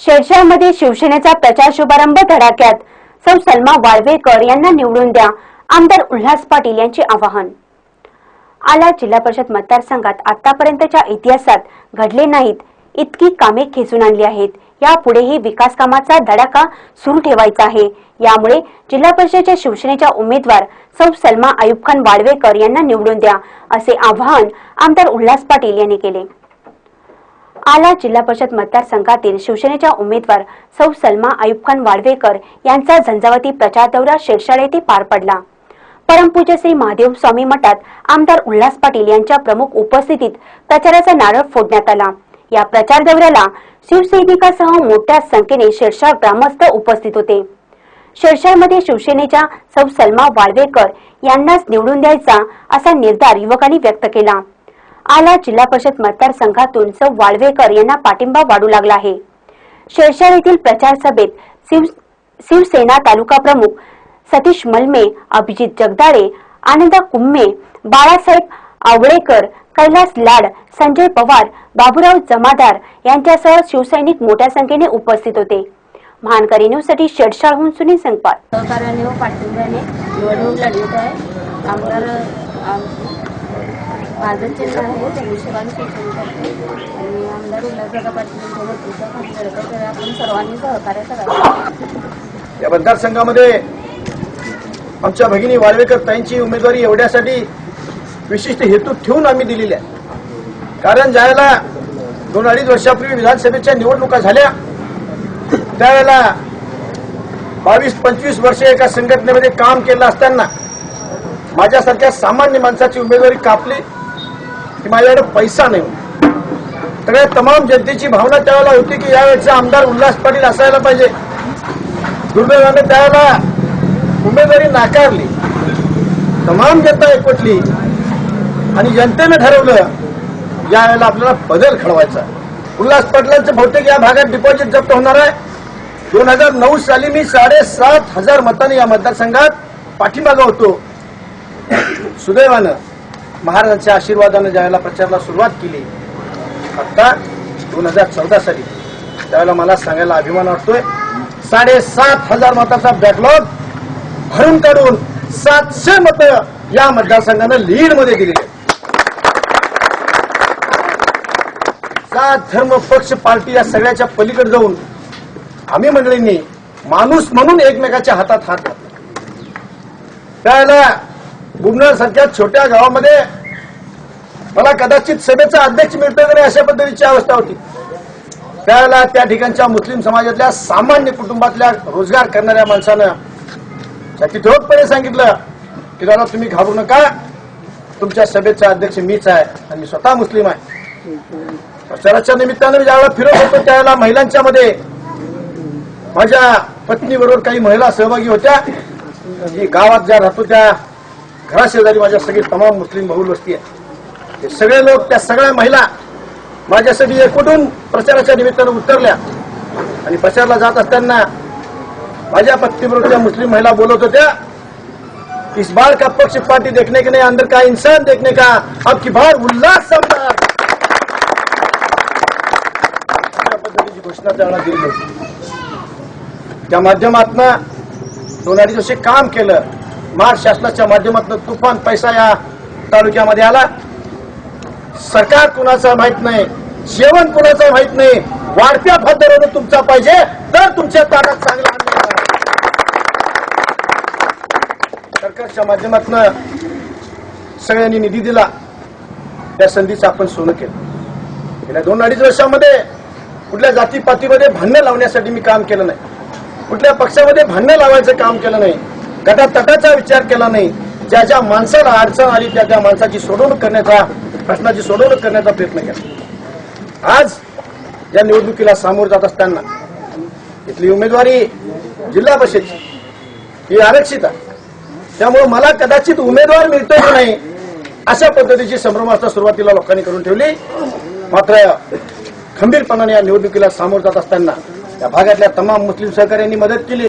शेरशाळमध्ये शिवसेनेचा प्रचार शुभारंभ धडाक्यात. सौ सलमा वाळवेकर यांना निवडून द्या. आमदार उल्हास पाटील यांचे आवाहन. आला जिल्हा परिषद मतदारसंघात आतापर्यंतच्या इतिहासात घडले नाहीत. इतकी कामे खेचून आणली आहेत. यापुढेही विकास कामाचा धडाका सुरू ठेवायचा आहे. यामुळे जिल्हा परिषदेच्या शिवसेनेच्या उमेदवार सौ सलमा आयुब खान वाळवेकर यांना निवडून द्या असे आवाहन आमदार उल्हास पाटील यांनी केले. आला जिल्हा परिषद मतदारसंघातील शिवसेनेच्या उमेदवार सौ सलमा आयुब खान वाळवेकर यांचा झंझावती प्रचार दौरा शेरशाळ येथे पार पडला. परमपूज्य श्री महादेव स्वामी मठात आमदार उल्हास पाटील यांच्या प्रमुख उपस्थितीत प्रचाराचा नारळ फोडण्यात आला. या प्रचार दौऱ्याला शिवसैनिकासह मोठ्या संख्येने शेरशाळ ग्रामस्थ उपस्थित होते. शेरशाळमध्ये शिवसेनेच्या सौ सलमा वाळवेकर यांनाच निवडून द्यायचा असा निर्धार युवकांनी व्यक्त केला. आला जिल्हा परिषद मतदारसंघातून सौ वाळवेकर यांना पाठिंबा वाढू लागला आहे. शेरशाळ येथील प्रचार सभेत शिव शिवसेना तालुका प्रमुख सतीश मलमे अभिजित जगदाळे आनंदा कुम्मे बाळासाहेब आवळेकर कैलास लाड संजय पवार बाबूराव जमादार यांच्यासह शिवसैनिक मोठ्या संख्येने उपस्थित होते. महानकरी न्यूजसाठी शेडशाळहून सुनील संकपाळ सहकार्याने व पाठिंब्याने निवडणूक लढवत आहे. आमदार माझं चिन्ह आहे धनुष्यबाण आणि आमदार उल्हासदादा पाटील आपण सर्वांनी सहकार्य करावं. या मतदारसंघामध्ये आमच्या भगिनी वाळवेकर ताईंची उमेदवारी एवढ्यासाठी विशिष्ट हेतू ठेवून आम्ही दिलेली आहे. कारण ज्यावेळेला दोन अडीच वर्षापूर्वी विधानसभेच्या निवडणुका झाल्या त्यावेळेला बावीस पंचवीस वर्षे एका संघटनेमध्ये काम केलं असताना माझ्यासारख्या सामान्य माणसाची उमेदवारी कापली. की माझ्याकडे पैसा नाही. सगळ्या तमाम जनतेची भावना त्यावेळेला होती की यावेळेचा आमदार उल्हास पाटील असायला पाहिजे. दुर्दैवाने त्यावेळेला उमेदवारी नाकारली. तमाम जनता एकवटली आणि जनतेनं ठरवलं यावेळेला आपल्याला बदल घडवायचा उल्हास पाटलांचं बहुतेक या भागात डिपॉझिट जप्त होणार आहे. दोन हजार नऊ साली मी साडेसात हजार मतांनी या मतदारसंघात पाठीमागं होतो सुदैवानं. महाराजांच्या आशीर्वादानं ज्यावेळेला प्रचाराला सुरुवात केली आता दोन हजार चौदा साली. त्यावेळेला मला सांगायला अभिमान वाटतोय. साडेसात हजार मताचा बॅकलॉग भरून काढून सातशे मत या मतदारसंघानं लीडमध्ये दिली जात धर्म पक्ष पार्टी या सगळ्याच्या पलीकडे जाऊन आम्ही मंडळींनी माणूस म्हणून एकमेकाच्या हातात हात घातला. त्यावेळेला बुमनाळ सारख्या छोट्या गावामध्ये मला कदाचित सभेचा अध्यक्ष मिळतो नाही अशा पद्धतीची अवस्था होती. त्यावेळेला त्या ठिकाणच्या मुस्लिम समाजातल्या सामान्य कुटुंबातल्या रोजगार करणाऱ्या माणसानं छाती ठोकपणे सांगितलं की दादा तुम्ही घाबरू नका. तुमच्या सभेचा अध्यक्ष मीच आहे आणि मी स्वतः मुस्लिम आहे. प्रचाराच्या निमित्तानं मी ज्यावेळेला फिरत होतो त्यावेळेला महिलांच्या मध्ये माझ्या पत्नीबरोबर काही महिला सहभागी होत्या. जी गावात ज्या राहतो त्या घराशेजारी माझ्या सगळी तमाम मुस्लिम बहुल वस्ती आहे. ते सगळे लोक त्या सगळ्या महिला माझ्यासाठी एकवटून प्रचाराच्या निमित्तानं उतरल्या. आणि प्रचारला जात असताना माझ्या पत्नीबरोबर त्या मुस्लिम महिला बोलत होत्या इस बार का पक्ष पार्टी देखने के नहीं अंदर का इंसान देखने का अब की बार उल्लास समजा अशा पद्धतीची घोषणा त्यावेळेला दिली होती. त्या माध्यमातून दोन अडीच वर्षे काम केलं. महाराष्ट्र शासनाच्या माध्यमातून तुफान पैसा या तालुक्यामध्ये आला. सरकार कुणाचं माहीत नाही जेवण कुणाचं माहीत नाही वाढत्या फादरानं तुमचा पाहिजे तर तुमच्या ताटात चांगला सरकारच्या माध्यमातून सगळ्यांनी निधी दिला. त्या संधीचं आपण सोनं केलं. गेल्या दोन अडीच वर्षामध्ये कुठल्या जातीपातीमध्ये भांडणं लावण्यासाठी मी काम केलं नाही. कुठल्या पक्षामध्ये भांडणं लावायचं काम केलं नाही. गटातटाचा विचार केला नाही. ज्या ज्या माणसाला अडचण आली त्या त्या माणसाची सोडवणूक करण्याचा प्रश्नाची सोडवणूक करण्याचा प्रयत्न केला. आज या निवडणुकीला सामोरं जात असताना इथली उमेदवारी जिल्हा परिषदची ही आरक्षित आहे. त्यामुळे मला कदाचित उमेदवार मिळतो की नाही अशा पद्धतीची संभ्रमास्था सुरुवातीला लोकांनी करून ठेवली. मात्र खंबीरपणाने या निवडणुकीला सामोरं जात असताना या भागातल्या तमाम मुस्लिम सहकार्यांनी मदत केली.